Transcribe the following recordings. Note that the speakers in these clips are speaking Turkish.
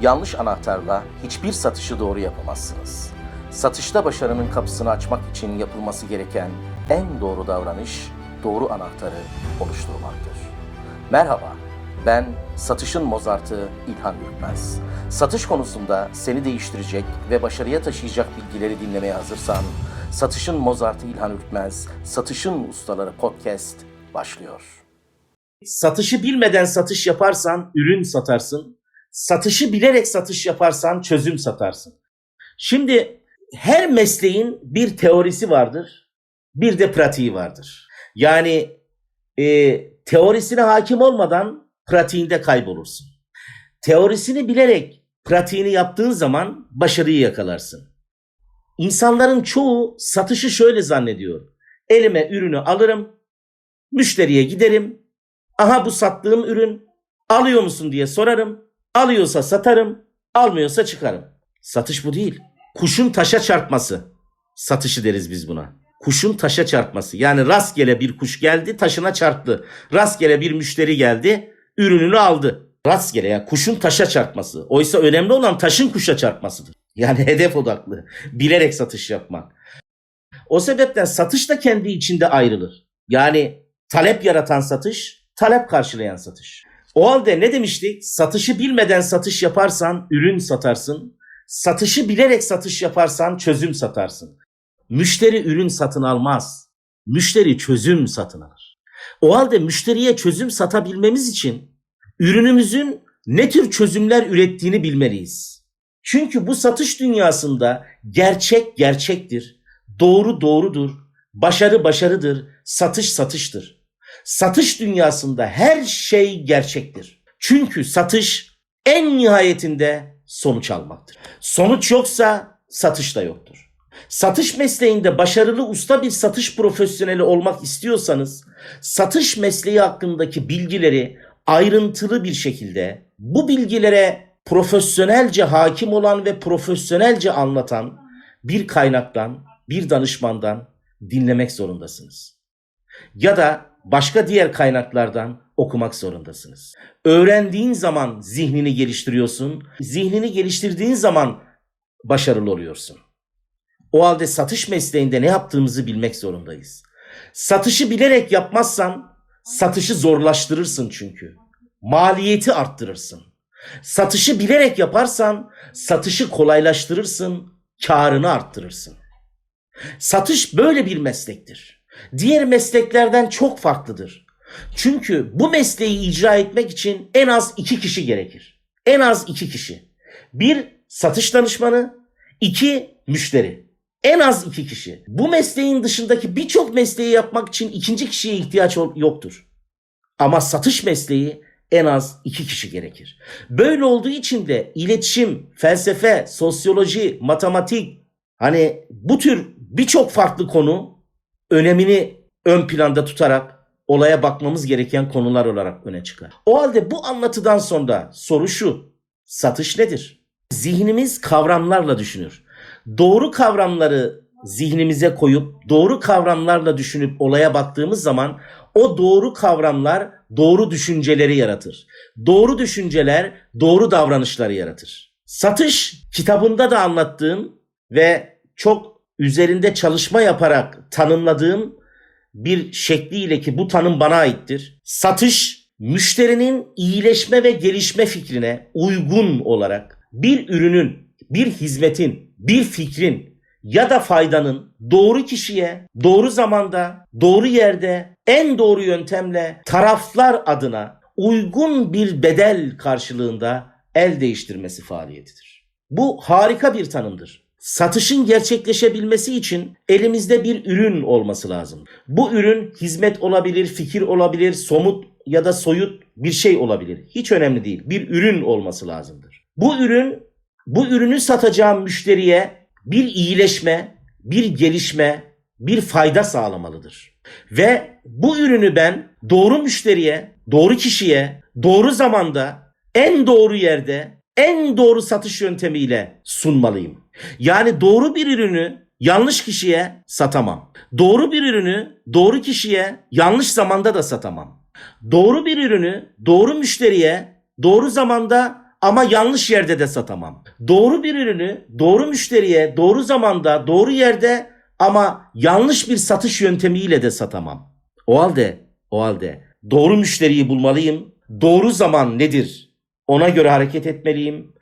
Yanlış anahtarla hiçbir satışı doğru yapamazsınız. Satışta başarının kapısını açmak için yapılması gereken en doğru davranış doğru anahtarı oluşturmaktır. Merhaba, ben satışın Mozart'ı İlhan Ürkmez. Satış konusunda seni değiştirecek ve başarıya taşıyacak bilgileri dinlemeye hazırsan, Satışın Mozart'ı İlhan Ürkmez, Satışın Ustaları Podcast başlıyor. Satışı bilmeden satış yaparsan ürün satarsın. Satışı bilerek satış yaparsan çözüm satarsın. Şimdi her mesleğin bir teorisi vardır, bir de pratiği vardır. Yani e, teorisine hakim olmadan pratiğinde kaybolursun. Teorisini bilerek pratiğini yaptığın zaman başarıyı yakalarsın. İnsanların çoğu satışı şöyle zannediyor. Elime ürünü alırım, müşteriye giderim. Aha bu sattığım ürün, alıyor musun diye sorarım. Alıyorsa satarım, almıyorsa çıkarım. Satış bu değil. Kuşun taşa çarpması. Satışı deriz biz buna. Kuşun taşa çarpması. Yani rastgele bir kuş geldi taşına çarptı. Rastgele bir müşteri geldi ürününü aldı. Rastgele ya kuşun taşa çarpması. Oysa önemli olan taşın kuşa çarpmasıdır. Yani hedef odaklı. Bilerek satış yapmak. O sebepten satış da kendi içinde ayrılır. Yani talep yaratan satış, talep karşılayan satış. O halde ne demiştik? Satışı bilmeden satış yaparsan ürün satarsın. Satışı bilerek satış yaparsan çözüm satarsın. Müşteri ürün satın almaz. Müşteri çözüm satın alır. O halde müşteriye çözüm satabilmemiz için ürünümüzün ne tür çözümler ürettiğini bilmeliyiz. Çünkü bu satış dünyasında gerçek gerçektir, doğru doğrudur, başarı başarıdır, satış satıştır. Satış dünyasında her şey gerçektir. Çünkü satış en nihayetinde sonuç almaktır. Sonuç yoksa satış da yoktur. Satış mesleğinde başarılı usta bir satış profesyoneli olmak istiyorsanız satış mesleği hakkındaki bilgileri ayrıntılı bir şekilde bu bilgilere profesyonelce hakim olan ve profesyonelce anlatan bir kaynaktan, bir danışmandan dinlemek zorundasınız. Ya da başka diğer kaynaklardan okumak zorundasınız. Öğrendiğin zaman zihnini geliştiriyorsun. Zihnini geliştirdiğin zaman başarılı oluyorsun. O halde satış mesleğinde ne yaptığımızı bilmek zorundayız. Satışı bilerek yapmazsan satışı zorlaştırırsın çünkü. Maliyeti arttırırsın. Satışı bilerek yaparsan satışı kolaylaştırırsın, karını arttırırsın. Satış böyle bir meslektir. Diğer mesleklerden çok farklıdır. Çünkü bu mesleği icra etmek için en az iki kişi gerekir. En az iki kişi. Bir satış danışmanı, iki müşteri. En az iki kişi. Bu mesleğin dışındaki birçok mesleği yapmak için ikinci kişiye ihtiyaç yoktur. Ama satış mesleği en az iki kişi gerekir. Böyle olduğu için de iletişim, felsefe, sosyoloji, matematik hani bu tür birçok farklı konu önemini ön planda tutarak olaya bakmamız gereken konular olarak öne çıkar. O halde bu anlatıdan sonra soru şu. Satış nedir? Zihnimiz kavramlarla düşünür. Doğru kavramları zihnimize koyup doğru kavramlarla düşünüp olaya baktığımız zaman o doğru kavramlar doğru düşünceleri yaratır. Doğru düşünceler doğru davranışları yaratır. Satış kitabında da anlattığım ve çok üzerinde çalışma yaparak tanımladığım bir şekliyle ki bu tanım bana aittir. Satış müşterinin iyileşme ve gelişme fikrine uygun olarak bir ürünün, bir hizmetin, bir fikrin ya da faydanın doğru kişiye, doğru zamanda, doğru yerde, en doğru yöntemle taraflar adına uygun bir bedel karşılığında el değiştirmesi faaliyetidir. Bu harika bir tanımdır. Satışın gerçekleşebilmesi için elimizde bir ürün olması lazım. Bu ürün hizmet olabilir, fikir olabilir, somut ya da soyut bir şey olabilir. Hiç önemli değil. Bir ürün olması lazımdır. Bu ürün bu ürünü satacağım müşteriye bir iyileşme, bir gelişme, bir fayda sağlamalıdır. Ve bu ürünü ben doğru müşteriye, doğru kişiye, doğru zamanda, en doğru yerde, en doğru satış yöntemiyle sunmalıyım. Yani doğru bir ürünü yanlış kişiye satamam. Doğru bir ürünü doğru kişiye yanlış zamanda da satamam. Doğru bir ürünü doğru müşteriye doğru zamanda ama yanlış yerde de satamam. Doğru bir ürünü doğru müşteriye, doğru zamanda, doğru yerde ama yanlış bir satış yöntemiyle de satamam. O halde, o halde doğru müşteriyi bulmalıyım. Doğru zaman nedir? Ona göre hareket etmeliyim.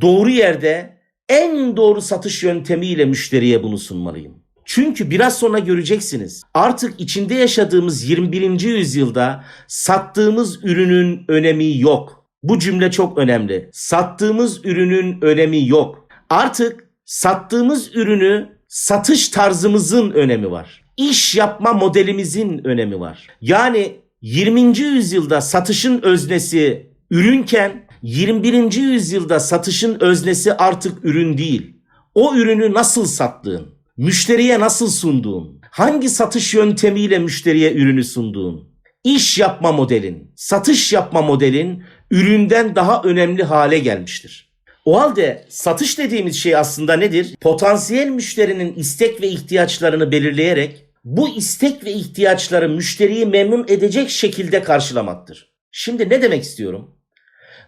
Doğru yerde en doğru satış yöntemiyle müşteriye bunu sunmalıyım. Çünkü biraz sonra göreceksiniz. Artık içinde yaşadığımız 21. yüzyılda sattığımız ürünün önemi yok. Bu cümle çok önemli. Sattığımız ürünün önemi yok. Artık sattığımız ürünü satış tarzımızın önemi var. İş yapma modelimizin önemi var. Yani 20. yüzyılda satışın öznesi ürünken 21. yüzyılda satışın öznesi artık ürün değil. O ürünü nasıl sattığın, müşteriye nasıl sunduğun, hangi satış yöntemiyle müşteriye ürünü sunduğun, iş yapma modelin, satış yapma modelin üründen daha önemli hale gelmiştir. O halde satış dediğimiz şey aslında nedir? Potansiyel müşterinin istek ve ihtiyaçlarını belirleyerek bu istek ve ihtiyaçları müşteriyi memnun edecek şekilde karşılamaktır. Şimdi ne demek istiyorum?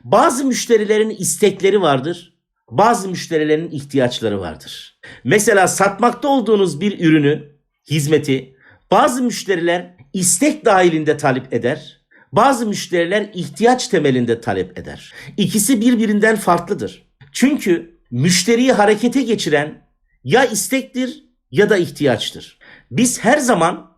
Bazı müşterilerin istekleri vardır, bazı müşterilerin ihtiyaçları vardır. Mesela satmakta olduğunuz bir ürünü, hizmeti bazı müşteriler istek dahilinde talep eder, bazı müşteriler ihtiyaç temelinde talep eder. İkisi birbirinden farklıdır. Çünkü müşteriyi harekete geçiren ya istektir ya da ihtiyaçtır. Biz her zaman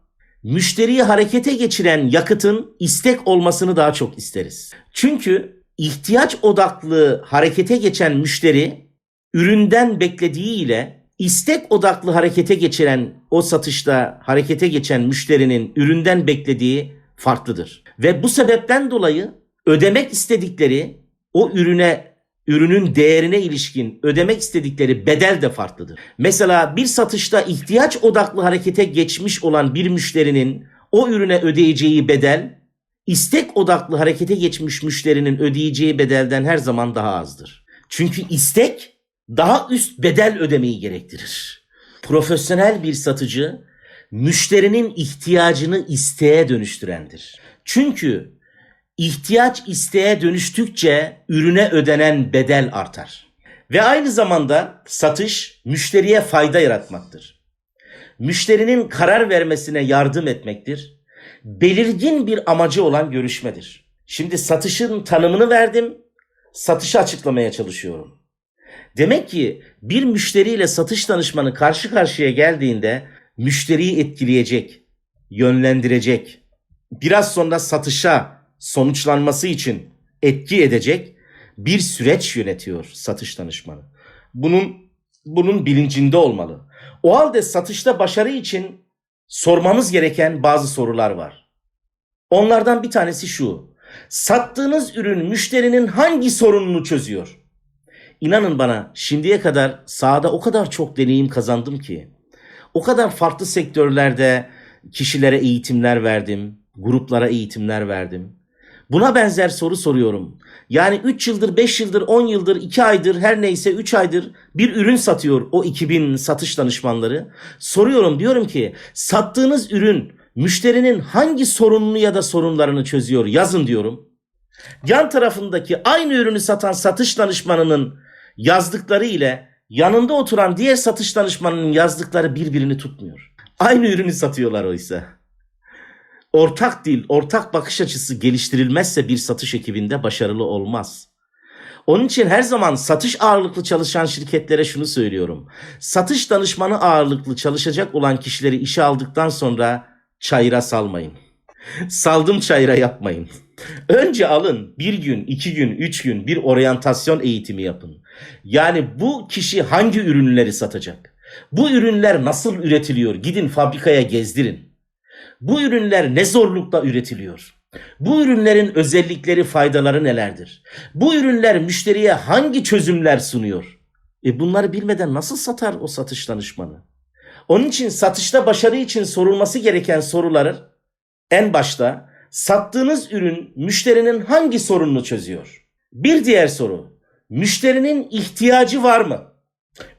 müşteriyi harekete geçiren yakıtın istek olmasını daha çok isteriz. Çünkü ihtiyaç odaklı harekete geçen müşteri üründen beklediği ile istek odaklı harekete geçiren o satışta harekete geçen müşterinin üründen beklediği farklıdır. Ve bu sebepten dolayı ödemek istedikleri o ürüne ürünün değerine ilişkin ödemek istedikleri bedel de farklıdır. Mesela bir satışta ihtiyaç odaklı harekete geçmiş olan bir müşterinin o ürüne ödeyeceği bedel istek odaklı harekete geçmiş müşterinin ödeyeceği bedelden her zaman daha azdır. Çünkü istek daha üst bedel ödemeyi gerektirir. Profesyonel bir satıcı müşterinin ihtiyacını isteğe dönüştürendir. Çünkü ihtiyaç isteğe dönüştükçe ürüne ödenen bedel artar. Ve aynı zamanda satış müşteriye fayda yaratmaktır. Müşterinin karar vermesine yardım etmektir. Belirgin bir amacı olan görüşmedir. Şimdi satışın tanımını verdim, satışı açıklamaya çalışıyorum. Demek ki bir müşteriyle satış danışmanı karşı karşıya geldiğinde müşteriyi etkileyecek, yönlendirecek, biraz sonra satışa sonuçlanması için etki edecek bir süreç yönetiyor satış danışmanı. Bunun bunun bilincinde olmalı. O halde satışta başarı için sormamız gereken bazı sorular var. Onlardan bir tanesi şu. Sattığınız ürün müşterinin hangi sorununu çözüyor? İnanın bana şimdiye kadar sahada o kadar çok deneyim kazandım ki. O kadar farklı sektörlerde kişilere eğitimler verdim, gruplara eğitimler verdim. Buna benzer soru soruyorum. Yani 3 yıldır, 5 yıldır, 10 yıldır, 2 aydır, her neyse 3 aydır bir ürün satıyor o 2000 satış danışmanları. Soruyorum diyorum ki sattığınız ürün müşterinin hangi sorununu ya da sorunlarını çözüyor yazın diyorum. Yan tarafındaki aynı ürünü satan satış danışmanının yazdıkları ile yanında oturan diğer satış danışmanının yazdıkları birbirini tutmuyor. Aynı ürünü satıyorlar oysa. Ortak dil, ortak bakış açısı geliştirilmezse bir satış ekibinde başarılı olmaz. Onun için her zaman satış ağırlıklı çalışan şirketlere şunu söylüyorum. Satış danışmanı ağırlıklı çalışacak olan kişileri işe aldıktan sonra çayıra salmayın. Saldım çayıra yapmayın. Önce alın bir gün, iki gün, üç gün bir oryantasyon eğitimi yapın. Yani bu kişi hangi ürünleri satacak? Bu ürünler nasıl üretiliyor? Gidin fabrikaya gezdirin. Bu ürünler ne zorlukla üretiliyor? Bu ürünlerin özellikleri, faydaları nelerdir? Bu ürünler müşteriye hangi çözümler sunuyor? E bunları bilmeden nasıl satar o satış danışmanı? Onun için satışta başarı için sorulması gereken soruları en başta sattığınız ürün müşterinin hangi sorununu çözüyor? Bir diğer soru, müşterinin ihtiyacı var mı?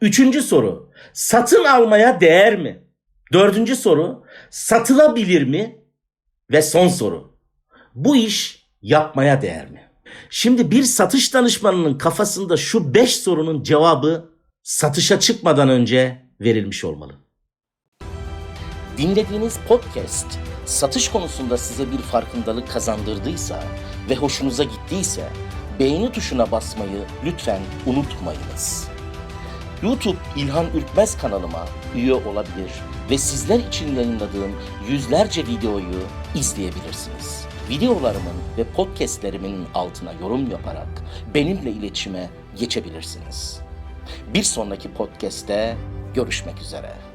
Üçüncü soru, satın almaya değer mi? Dördüncü soru, satılabilir mi? Ve son soru, bu iş yapmaya değer mi? Şimdi bir satış danışmanının kafasında şu 5 sorunun cevabı satışa çıkmadan önce verilmiş olmalı. Dinlediğiniz podcast satış konusunda size bir farkındalık kazandırdıysa ve hoşunuza gittiyse beğeni tuşuna basmayı lütfen unutmayınız. YouTube İlhan Ürkmez kanalıma üye olabilir ve sizler için yayınladığım yüzlerce videoyu izleyebilirsiniz. Videolarımın ve podcastlerimin altına yorum yaparak benimle iletişime geçebilirsiniz. Bir sonraki podcast'te görüşmek üzere.